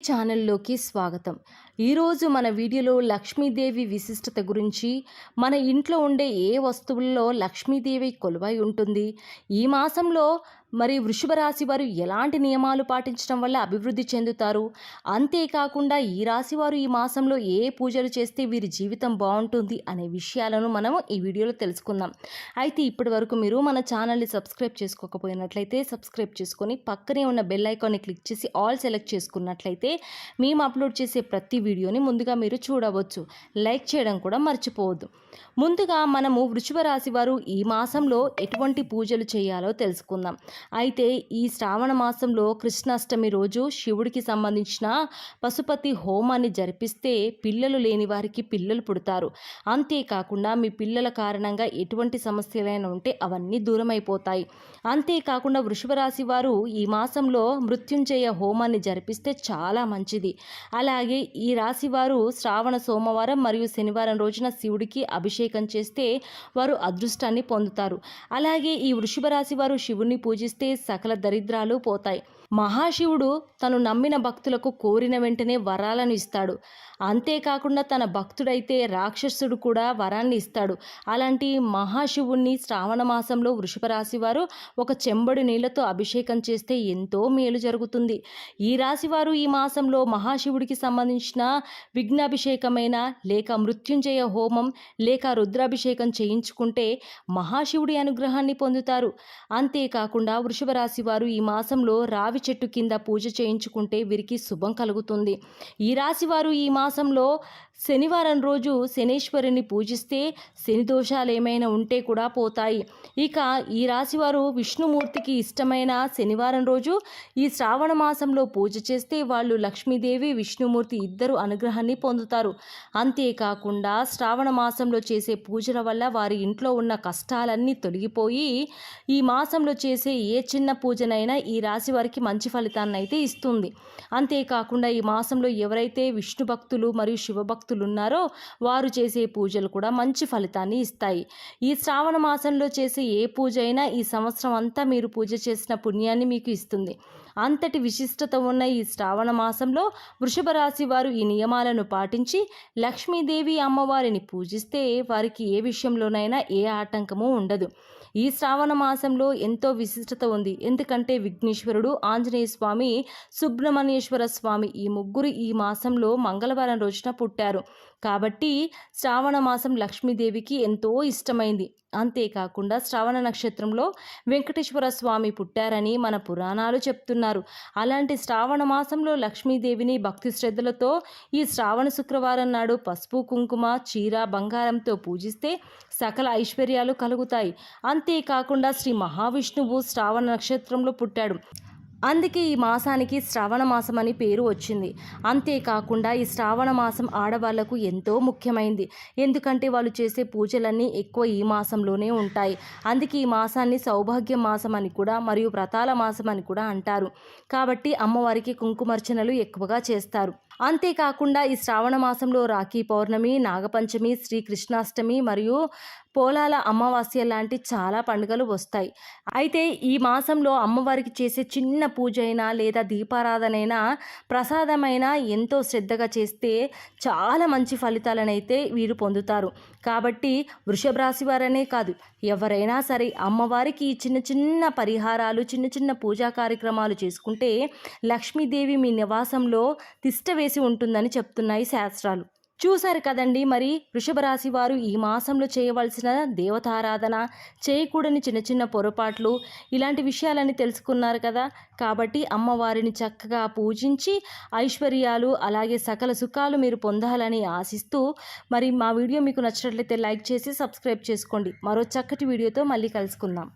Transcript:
ఛానల్లోకి స్వాగతం. ఈరోజు మన వీడియోలో లక్ష్మీదేవి విశిష్టత గురించి మన ఇంట్లో ఉండే ఏ వస్తువుల్లో లక్ష్మీదేవి కొలువై ఉంటుంది ఈ మాసంలో మరి వృషభ రాశి వారు ఎలాంటి నియమాలు పాటించడం వల్ల అభివృద్ధి చెందుతారు? అంతేకాకుండా ఈ రాశి వారు ఈ మాసంలో ఏ పూజలు చేస్తే వీరి జీవితం బాగుంటుంది అనే విషయాలను మనం ఈ వీడియోలో తెలుసుకుందాం. అయితే ఇప్పటి వరకు మీరు మన ఛానల్ని సబ్స్క్రైబ్ చేసుకోకపోయినట్లయితే సబ్స్క్రైబ్ చేసుకొని పక్కనే ఉన్న బెల్ ఐకాన్ని క్లిక్ చేసి ఆల్ సెలెక్ట్ చేసుకున్నట్లయితే మేము అప్లోడ్ చేసే ప్రతి వీడియోని ముందుగా మీరు చూడవచ్చు. లైక్ చేయడం కూడా మర్చిపోవద్దు. ముందుగా మనము వృషభ రాశి వారు ఈ మాసంలో ఎటువంటి పూజలు చేయాలో తెలుసుకుందాం. అయితే ఈ శ్రావణ మాసంలో కృష్ణాష్టమి రోజు శివుడికి సంబంధించిన పశుపతి హోమాన్ని జరిపిస్తే పిల్లలు లేని వారికి పిల్లలు పుడతారు. అంతేకాకుండా మీ పిల్లల కారణంగా ఎటువంటి సమస్యలైనా ఉంటే అవన్నీ దూరం అయిపోతాయి అంతేకాకుండా వృషభరాశి వారు ఈ మాసంలో మృత్యుంజయ హోమాన్ని జరిపిస్తే చాలా మంచిది. అలాగే ఈ రాశి వారు శ్రావణ సోమవారం మరియు శనివారం రోజున శివుడికి అభిషేకం చేస్తే వారు అదృష్టాన్ని పొందుతారు. అలాగే ఈ వృషభ రాశి వారు శివుణ్ణి పూజిస్తే సకల దరిద్రాలు పోతాయి. మహాశివుడు తను నమ్మిన భక్తులకు కోరిన వెంటనే వరాలను ఇస్తాడు. అంతేకాకుండా తన భక్తుడైతే రాక్షసుడు కూడా వరాన్ని ఇస్తాడు. అలాంటి మహాశివుణ్ణి శ్రావణ మాసంలో వృషభ రాశివారు ఒక చెంబడి నీళ్ళతో అభిషేకం చేస్తే ఎంతో మేలు జరుగుతుంది. ఈ రాశి వారు ఈ మాసంలో మహాశివుడికి సంబంధించిన విఘ్నాభిషేకమైన లేక మృత్యుంజయ హోమం లేక రుద్రాభిషేకం చేయించుకుంటే మహాశివుడి అనుగ్రహాన్ని పొందుతారు. అంతేకాకుండా వృషభ రాశి వారు ఈ మాసంలో రావి చెట్టు కింద పూజ చేయించుకుంటే వీరికి శుభం కలుగుతుంది. ఈ రాశి వారు ఈ మాసంలో శనివారం రోజు శనీశ్వరుని పూజిస్తే శని దోషాలు ఏమైనా ఉంటే కూడా పోతాయి. ఇక ఈ రాశివారు విష్ణుమూర్తికి ఇష్టమైన శనివారం రోజు ఈ శ్రావణ మాసంలో పూజ చేస్తే వాళ్ళు లక్ష్మీదేవి విష్ణుమూర్తి ఇద్దరు అనుగ్రహాన్ని పొందుతారు. అంతేకాకుండా శ్రావణ మాసంలో చేసే పూజల వల్ల వారి ఇంట్లో ఉన్న కష్టాలన్నీ తొలగిపోయి ఈ మాసంలో చేసే ఏ చిన్న పూజనైనా ఈ రాశి వారికి మంచి ఫలితాన్ని అయితే ఇస్తుంది. అంతేకాకుండా ఈ మాసంలో ఎవరైతే విష్ణు భక్తులు మరియు శివభక్తులు ఉన్నారో వారు చేసే పూజలు కూడా మంచి ఫలితాన్ని ఇస్తాయి. ఈ శ్రావణ మాసంలో చేసే ఏ పూజ అయినా ఈ సంవత్సరం అంతా మీరు పూజ చేసిన పుణ్యాన్ని మీకు ఇస్తుంది. అంతటి విశిష్టత ఉన్న ఈ శ్రావణ మాసంలో వృషభ రాశి వారు ఈ నియమాలను పాటించి లక్ష్మీదేవి అమ్మవారిని పూజిస్తే వారికి ఏ విషయంలోనైనా ఏ ఆటంకము ఉండదు. ఈ శ్రావణ మాసంలో ఎంతో విశిష్టత ఉంది. ఎందుకంటే విఘ్నేశ్వరుడు ఆంజనేయ స్వామి సుబ్రహ్మణ్యేశ్వర స్వామి ఈ ముగ్గురు ఈ మాసంలో మంగళవారం రోజున పుట్టారు. కాబట్టి శ్రావణ మాసం లక్ష్మీదేవికి ఎంతో ఇష్టమైంది. అంతేకాకుండా శ్రావణ నక్షత్రంలో వెంకటేశ్వర స్వామి పుట్టారని మన పురాణాలు చెప్తున్నారు. అలాంటి శ్రావణ మాసంలో లక్ష్మీదేవిని భక్తి శ్రద్ధలతో ఈ శ్రావణ శుక్రవారం నాడు పసుపు కుంకుమ చీర బంగారంతో పూజిస్తే సకల ఐశ్వర్యాలు కలుగుతాయి. అంతేకాకుండా శ్రీ మహావిష్ణువు శ్రావణ నక్షత్రంలో పుట్టాడు. అందుకే ఈ మాసానికి శ్రావణ మాసం అని పేరు వచ్చింది. అంతేకాకుండా ఈ శ్రావణ మాసం ఆడవాళ్ళకు ఎంతో ముఖ్యమైంది. ఎందుకంటే వాళ్ళు చేసే పూజలన్నీ ఎక్కువ ఈ మాసంలోనే ఉంటాయి. అందుకే ఈ మాసాన్ని సౌభాగ్య మాసం అని కూడా మరియు వ్రతాల మాసం అని కూడా అంటారు. కాబట్టి అమ్మవారికి కుంకుమర్చనలు ఎక్కువగా చేస్తారు. అంతేకాకుండా ఈ శ్రావణ మాసంలో రాఖీ పౌర్ణమి నాగపంచమి శ్రీకృష్ణాష్టమి మరియు పోలాల అమావాస్య లాంటి చాలా పండుగలు వస్తాయి. అయితే ఈ మాసంలో అమ్మవారికి చేసే చిన్న పూజ అయినా లేదా దీపారాధనైనా ప్రసాదమైనా ఎంతో శ్రద్ధగా చేస్తే చాలా మంచి ఫలితాలనైతే వీరు పొందుతారు. కాబట్టి వృషభ రాశి వారనే కాదు ఎవరైనా సరే అమ్మవారికి చిన్న చిన్న పరిహారాలు చిన్న చిన్న పూజా కార్యక్రమాలు చేసుకుంటే లక్ష్మీదేవి మీ నివాసంలో తిష్ట చేసి ఉంటుందని చెప్తున్నాయి శాస్త్రాలు. చూశారు కదండి మరి వృషభ రాశి వారు ఈ మాసంలో చేయవలసిన దేవతారాధన చేయకూడని చిన్న చిన్న పొరపాట్లు ఇలాంటి విషయాలని తెలుసుకున్నారు కదా. కాబట్టి అమ్మవారిని చక్కగా పూజించి ఐశ్వర్యాలు అలాగే సకల సుఖాలు మీరు పొందాలని ఆశిస్తూ మరి మా వీడియో మీకు నచ్చినట్లయితే లైక్ చేసి సబ్స్క్రైబ్ చేసుకోండి. మరో చక్కటి వీడియోతో మళ్ళీ కలుసుకుందాం.